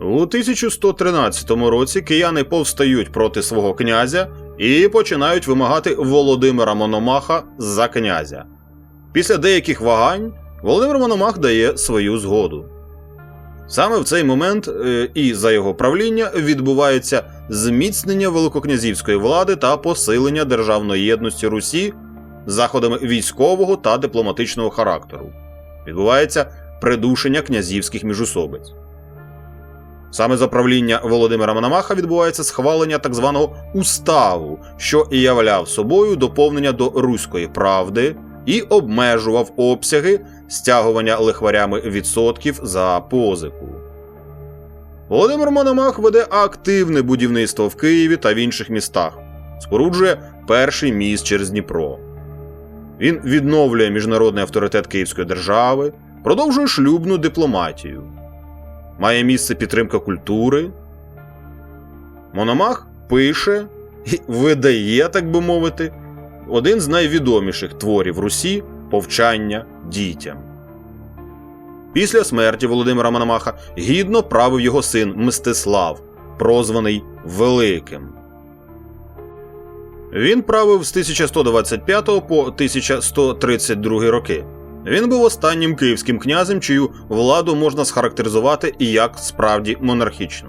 У 1113 році кияни повстають проти свого князя і починають вимагати Володимира Мономаха за князя. Після деяких вагань Володимир Мономах дає свою згоду. Саме в цей момент е, і за його правління відбувається зміцнення великокнязівської влади та посилення державної єдності Русі заходами військового та дипломатичного характеру. Відбувається придушення князівських міжусобиць. Саме за правління Володимира Мономаха відбувається схвалення так званого уставу, що і являв собою доповнення до руської правди і обмежував обсяги стягування лихварями відсотків за позику. Володимир Мономах веде активне будівництво в Києві та в інших містах, споруджує перший міст через Дніпро. Він відновлює міжнародний авторитет Київської держави, продовжує шлюбну дипломатію. Має місце підтримка культури. Мономах пише і видає, так би мовити, один з найвідоміших творів Русі повчання дітям. Після смерті Володимира Мономаха гідно правив його син Мстислав, прозваний Великим. Він правив з 1125 по 1132 роки. Він був останнім київським князем, чию владу можна схарактеризувати і як справді монархічну.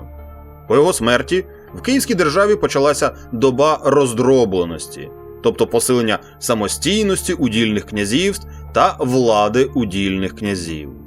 По його смерті в Київській державі почалася доба роздробленості, тобто посилення самостійності удільних князівств та влади удільних князів.